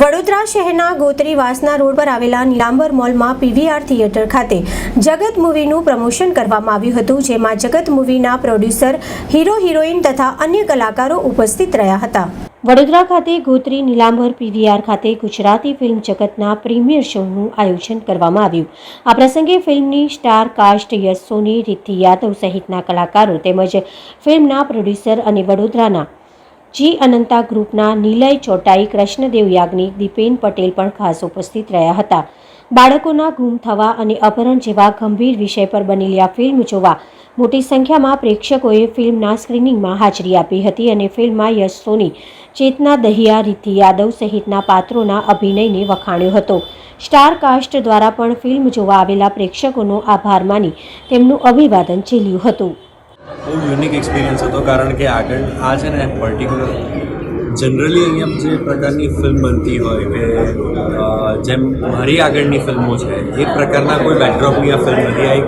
વડોદરા શહેરના ગોત્રીવાસના રોડ પર આવેલા નીલાંબર મોલમાં પીવીઆર થિયેટર ખાતે જગત મૂવીનું પ્રમોશન કરવામાં આવ્યું હતું, જેમાં જગત મૂવીના પ્રોડ્યુસર, હીરો, હિરોઈન તથા અન્ય કલાકારો ઉપસ્થિત રહ્યા હતા. વડોદરા ખાતે ગોત્રી નીલાંબર પીવીઆર ખાતે ગુજરાતી ફિલ્મ જગતના પ્રીમિયર શોનું આયોજન કરવામાં આવ્યું. આ પ્રસંગે ફિલ્મની સ્ટાર કાસ્ટ યશ સોની, રિદ્ધિ યાદવ સહિતના કલાકારો તેમજ ફિલ્મના પ્રોડ્યુસર અને વડોદરાના જી અનંતા ગ્રુપના નિલય ચોટાઈ, કૃષ્ણદેવ યાજ્ઞિક, દીપેન પટેલ પણ ખાસ ઉપસ્થિત રહ્યા હતા. બાળકોના ગુમ થવા અને અપહરણ જેવા ગંભીર વિષય પર બનેલી આ ફિલ્મ જોવા મોટી સંખ્યામાં પ્રેક્ષકોએ ફિલ્મના સ્ક્રીનિંગમાં હાજરી આપી હતી અને ફિલ્મમાં યશ સોની ચેતના દહિયા રીતિ યાદવ સહિતના પાત્રોના અભિનયને વખાણ્યો હતો. સ્ટાર કાસ્ટ દ્વારા પણ ફિલ્મ જોવા આવેલા પ્રેક્ષકોનો આભાર માની તેમનું અભિવાદન ઝીલ્યું હતું. બહુ યુનિક એક્સપિરિયન્સ હતો, કારણ કે આગળ આ છે ને પર્ટિક્યુલર જનરલી અહીંયા જે પ્રકારની ફિલ્મ બનતી હોય કે જેમ મારી આગળની ફિલ્મો છે એ પ્રકારના કોઈ બેકડ્રોપની આ ફિલ્મ નથી. આ એક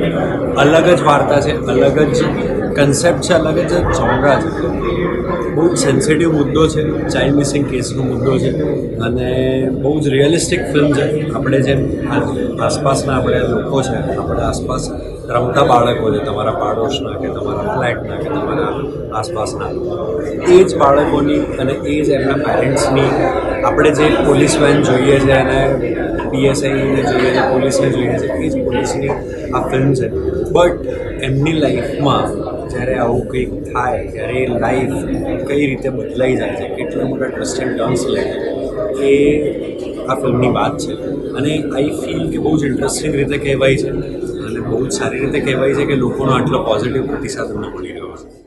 અલગ જ વાર્તા છે, અલગ જ કન્સેપ્ટ છે, અલગ જ ચોંગા છે. બહુ જ સેન્સિટિવ મુદ્દો છે ચાઇલ્ડ મિસિંગ કેસનો મુદ્દો છે. અને બહુ જ રિયલિસ્ટિક ફિલ્મ છે. આપણે જેમ આસપાસના આપણે લોકો છે, આપણા આસપાસ રમતા બાળકો છે તમારા પાડોશના કે તમારા ફ્લેટના કે તમારા આસપાસના, એ જ બાળકોની અને એ જ એમના પેરેન્ટ્સની આપણે જે પોલીસ વેન જોઈએ છે અને પીએસઆઈને જોઈએ છે, પોલીસને જોઈએ છે, એ જ પોલીસની આ ફિલ્મ છે. બટ એમની લાઈફમાં જ્યારે આવું કંઈક થાય, ત્યારે એ લાઈફ કઈ રીતે બદલાઈ જાય છે, કેટલા મોટા ટ્રસ્ટ એન્ડ ટર્ન્સ લે એ આ ફિલ્મની વાત છે. અને આઈ ફીલ કે બહુ જ ઇન્ટરેસ્ટિંગ રીતે કહેવાય છે. બહુ જ સારી રીતે કહેવાય છે કે લોકોનો આટલો પોઝિટિવ પ્રતિસાદ અમને મળી રહ્યો.